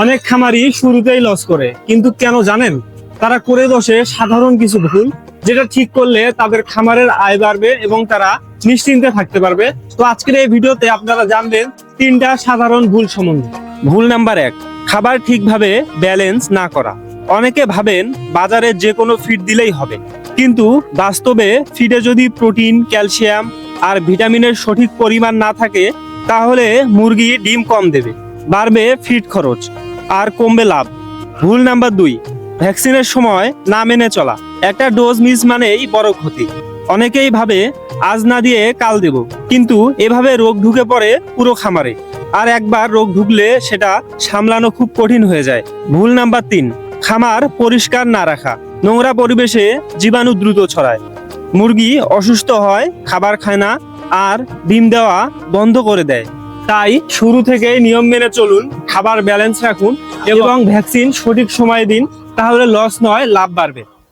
অনেক খামারি শুরুতেই লস করে, কিন্তু কেন জানেন? তারা করে বসে সাধারণ কিছু ভুল, যেটা ঠিক করলে তাদের খামারের আয় বাড়বে এবং তারা নিশ্চিন্তে থাকতে পারবে। তো আজকের এই ভিডিওতে আপনারা জানবেন তিনটা সাধারণ ভুল সম্বন্ধে। ভুল নাম্বার এক, খাবার ঠিকভাবে ব্যালেন্স না করা। অনেকে ভাবেন বাজারে যে কোনো ফিড দিলেই হবে, কিন্তু বাস্তবে ফিডে যদি প্রোটিন ক্যালসিয়াম আর ভিটামিনের সঠিক পরিমাণ না থাকে, তাহলে মুরগি ডিম কম দেবে, বাড়বে ফিড খরচ। আর কমবে লাভ। ভুল নাম্বার দুই, ভ্যাকসিনের সময় না মেনে চলা। একটা ডোজ মিস মানেই বড় ক্ষতি। অনেকেই ভাবে, আজ না দিয়ে কাল দেব। কিন্তু এভাবে রোগ ঢুকে পড়ে পুরো খামারে। আর একবার রোগ ঢুকলে সেটা সামলানো খুব কঠিন হয়ে যায়। ভুল নাম্বার তিন, খামার পরিষ্কার না রাখা। নোংরা পরিবেশে জীবাণু দ্রুত ছড়ায়। মুরগি অসুস্থ হয়, খাবার খায় না, আর ডিম দেওয়া বন্ধ করে দেয়। তাই শুরু থেকে নিয়ম মেনে চলুন, খাবার ব্যালেন্স রাখুন এবং ভ্যাকসিন সঠিক সময়ে দিন, তাহলে লস নয়, লাভ বাড়বে।